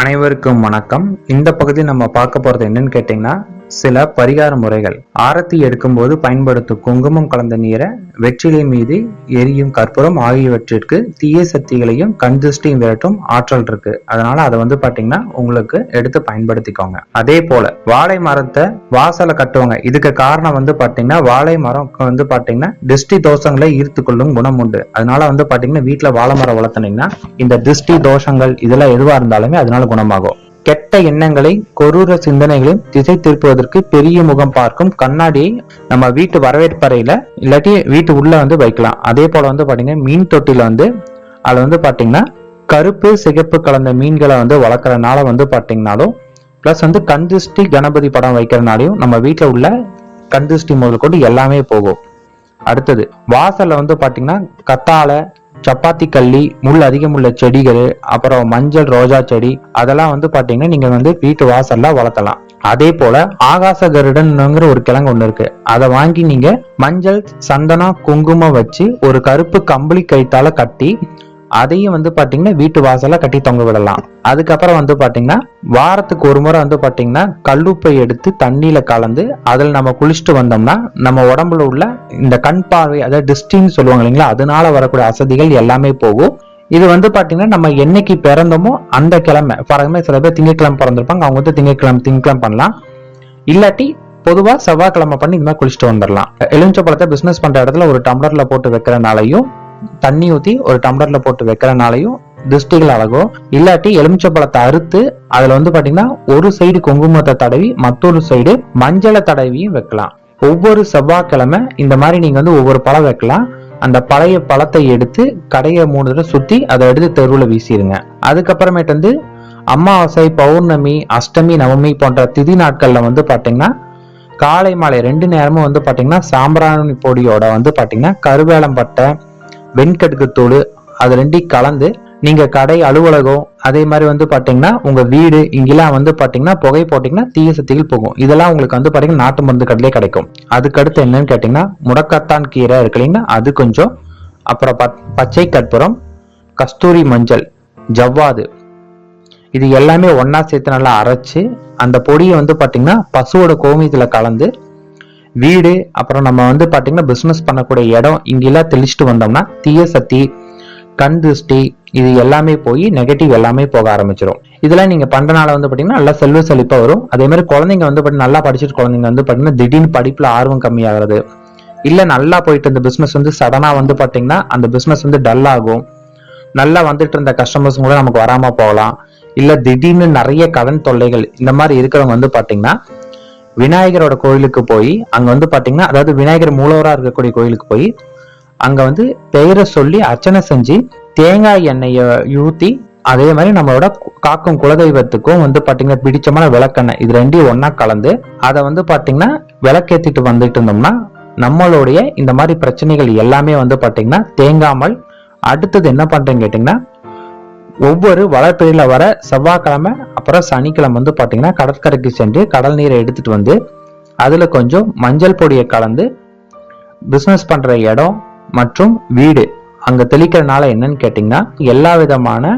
அனைவருக்கும் வணக்கம். இந்த பகுதி நம்ம பார்க்க போறது என்னன்னு கேட்டிங்கன்னா சில பரிகார முறைகள். ஆரத்தி எடுக்கும் போது பயன்படுத்தும் குங்குமம் கலந்த நீரை வெற்றிலை மீது எரியும் கற்பூரம் ஆகியவற்றிற்கு தீய சக்திகளையும் கண் திருஷ்டியும் விரட்டும் ஆற்றல் இருக்கு. அதனால அதை வந்து பாத்தீங்கன்னா உங்களுக்கு எடுத்து பயன்படுத்திக்கோங்க. அதே போல வாழை மரத்தை வாசலை கட்டுவாங்க. இதுக்கு காரணம் வந்து பாத்தீங்கன்னா வாழை மரம் வந்து பாத்தீங்கன்னா திருஷ்டி தோஷங்களை ஈர்த்து கொள்ளும் குணம் உண்டு. அதனால வந்து பாத்தீங்கன்னா வீட்டுல வாழை மரம் வளர்த்துனீங்கன்னா இந்த திருஷ்டி தோஷங்கள் இதெல்லாம் எதுவா இருந்தாலுமே அதனால குணமாகும். கெட்ட எண்ணங்களை கொரூர சிந்தனைகளையும் திசை திருப்புவதற்கு பெரிய முகம் பார்க்கும் கண்ணாடியை நம்ம வீட்டு வரவேற்பறையில இல்லாட்டி வீட்டு உள்ள வந்து வைக்கலாம். அதே போல வந்து பாத்தீங்கன்னா மீன் தொட்டில வந்து அதுல வந்து பாத்தீங்கன்னா கருப்பு சிகப்பு கலந்த மீன்களை வந்து வளர்க்கறனால வந்து பாத்தீங்கன்னாலும் பிளஸ் வந்து கந்திஷ்டி கணபதி படம் வைக்கிறனாலையும் நம்ம வீட்டுல உள்ள கந்திஷ்டி முதல் கொண்டு எல்லாமே போகும். அடுத்தது வாசல்ல வந்து பாத்தீங்கன்னா கத்தாழை சப்பாத்தி கள்ளி முள் அதிகம் உள்ள செடிகள் அப்புறம் மஞ்சள் ரோஜா செடி அதெல்லாம் வந்து பாத்தீங்கன்னா நீங்க வந்து வீட்டு வாசல்ல வளர்த்தலாம். அதே போல ஆகாச கருடன்ங்கிற ஒரு கிழங்கு ஒண்ணு இருக்கு. அதை வாங்கி நீங்க மஞ்சள் சந்தனம் குங்குமம் வச்சு ஒரு கருப்பு கம்பளி கைத்தால கட்டி அதையும் வந்து பாத்தீங்கன்னா வீட்டு வாசல்ல கட்டி தொங்க விடலாம். அதுக்கப்புறம் வந்து பாத்தீங்கன்னா வாரத்துக்கு ஒரு முறை வந்து பாத்தீங்கன்னா கல்லுப்பை எடுத்து தண்ணியில கலந்து அதில் நம்ம குளிச்சுட்டு வந்தோம்னா நம்ம உடம்புல உள்ள இந்த கண் பார்வை அதாவது டிஸ்டின்னு சொல்லுவாங்க இல்லைங்களா அதனால வரக்கூடிய அசதிகள் எல்லாமே போகும். இது வந்து பாத்தீங்கன்னா நம்ம என்னைக்கு பிறந்தோமோ அந்த கிழமை ஃபார் எக்ஸாம்பிள் சில பேர் திங்கட்கிழமை பிறந்திருப்பாங்க அவங்க வந்து திங்கட்கிழமை திங்கக்கிழமை பண்ணலாம். இல்லாட்டி பொதுவா செவ்வாய்க்கிழமை பண்ணி இந்த மாதிரி குளிச்சுட்டு வந்துடலாம். எலுமிச்சை பழத்தை பிசினஸ் பண்ற இடத்துல ஒரு டம்ளர்ல போட்டு வைக்கிறனாலையும் தண்ணி ஊத்தி ஒரு டம்ளர்ல போட்டு வைக்கிறனாலையும் திருஷ்டிகள் அழகும். இல்லாட்டி எலுமிச்சை பழத்தை அறுத்து அதுல வந்து பாத்தீங்கன்னா ஒரு சைடு குங்குமத்தை தடவி மற்றொரு சைடு மஞ்சளை தடவியும் வைக்கலாம். ஒவ்வொரு செவ்வாய்க்கிழமை இந்த மாதிரி நீங்க வந்து ஒவ்வொரு பழம் வைக்கலாம். அந்த பழைய பழத்தை எடுத்து கடையை மூணு தடவை சுத்தி அதை எடுத்து தெருவில் வீசிடுங்க. அதுக்கப்புறமேட்டு வந்து அமாவாசை பௌர்ணமி அஷ்டமி நவமி போன்ற திதி நாட்கள்ல வந்து பாத்தீங்கன்னா காலை மாலை ரெண்டு நேரமும் வந்து பாத்தீங்கன்னா சாம்பிராணி பொடியோட வந்து பாத்தீங்கன்னா கருவேலம்பட்டை பட்டை வெண்கடுக்கு அது ரெண்டையும் கலந்து நீங்க கடை அலுவலகம் அதே மாதிரி வந்து பாத்தீங்கன்னா உங்க வீடு இங்கெல்லாம் வந்து பாத்தீங்கன்னா புகை போட்டீங்கன்னா தீய சக்திகள் போகும். இதெல்லாம் உங்களுக்கு வந்து பாத்தீங்கன்னா நாட்டு மருந்து கடையிலே கிடைக்கும். அதுக்கடுத்து என்னன்னு கேட்டீங்கன்னா முடக்கத்தான் கீரை இருக்கு இல்லைங்கன்னா அது கொஞ்சம் அப்புறம் பச்சை கற்பூரம் கஸ்தூரி மஞ்சள் ஜவ்வாது. இது எல்லாமே ஒன்றா சேர்த்து நல்லா அரைச்சு அந்த பொடியை வந்து பாத்தீங்கன்னா பசுவோட கோமியத்துல கலந்து வீடு அப்புறம் நம்ம வந்து பார்த்தீங்கன்னா பிஸ்னஸ் பண்ணக்கூடிய இடம் இங்கெல்லாம் தெளிச்சுட்டு வந்தோம்னா தீய சக்தி கண் திருஷ்டி இது எல்லாமே போய் நெகட்டிவ் எல்லாமே போக ஆரம்பிச்சிடும் இதெல்லாம் நீங்க பண்றனால வந்து பாத்தீங்கன்னா நல்லா செல்வ செழிப்பா வரும். அதே மாதிரி குழந்தைங்க வந்து பாத்தீங்கன்னா நல்லா படிச்சுட்டு குழந்தைங்க வந்து பாத்தீங்கன்னா திடீர்னு படிப்புல ஆர்வம் கம்மியாகிறது. இல்ல நல்லா போயிட்டு இருந்த பிசினஸ் வந்து சடனா வந்து பாத்தீங்கன்னா அந்த பிசினஸ் வந்து டல் ஆகும். நல்லா வந்துட்டு இருந்த கஸ்டமர்ஸ் கூட நமக்கு வராம போகலாம். இல்ல திடீர்னு நிறைய கடன் தொல்லைகள் இந்த மாதிரி இருக்கிறவங்க வந்து பாத்தீங்கன்னா விநாயகரோட கோயிலுக்கு போய் அங்க வந்து பாத்தீங்கன்னா அதாவது விநாயகர் மூலவரா இருக்கக்கூடிய கோயிலுக்கு போய் அங்க வந்து பெயரை சொல்லி அர்ச்சனை செஞ்சு தேங்காய் எண்ணெயை ஊத்தி அதே மாதிரி நம்மளோட காக்கும் குலதெய்வத்துக்கும் வந்து பாத்தீங்கன்னா பிடிச்சமான விளக்கெண்ணெய் இது ரெண்டையும் ஒன்னா கலந்து அதை வந்து பாத்தீங்கன்னா விளக்கேத்திட்டு வந்துட்டு இருந்தோம்னா நம்மளுடைய இந்த மாதிரி பிரச்சனைகள் எல்லாமே வந்து பாத்தீங்கன்னா தேங்காமல் அடுத்தது என்ன பண்றேன்னு கேட்டீங்கன்னா ஒவ்வொரு வளர்ப்பிறையில வர செவ்வாய்க்கிழமை அப்புறம் சனிக்கிழமை வந்து பார்த்தீங்கன்னா கடற்கரைக்கு சென்று கடல் நீரை எடுத்துட்டு வந்து அதில் கொஞ்சம் மஞ்சள் பொடியை கலந்து பிஸ்னஸ் பண்ணுற இடம் மற்றும் வீடு அங்கே தெளிக்கிறனால என்னன்னு கேட்டிங்கன்னா எல்லா விதமான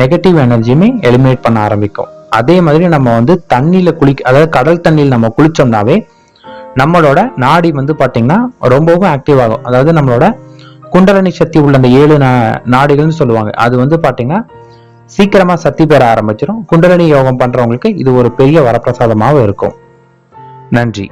நெகட்டிவ் எனர்ஜியுமே எலிமினேட் பண்ண ஆரம்பிக்கும். அதே மாதிரி நம்ம வந்து தண்ணியில் குளிக்க அதாவது கடல் தண்ணியில் நம்ம குளிச்சோம்னாவே நம்மளோட நாடி வந்து பார்த்திங்கன்னா ரொம்பவும் ஆக்டிவ் ஆகும். அதாவது நம்மளோட குண்டலனி சக்தி உள்ள அந்த ஏழு நாடிகள்னு சொல்லுவாங்க. அது வந்து பார்த்திங்கன்னா சீக்கிரமா சக்தி பெற ஆரம்பிச்சிடும் குண்டலினி யோகம் பண்றவங்களுக்கு இது ஒரு பெரிய வரப்பிரசாதமாகவும் இருக்கும். நன்றி.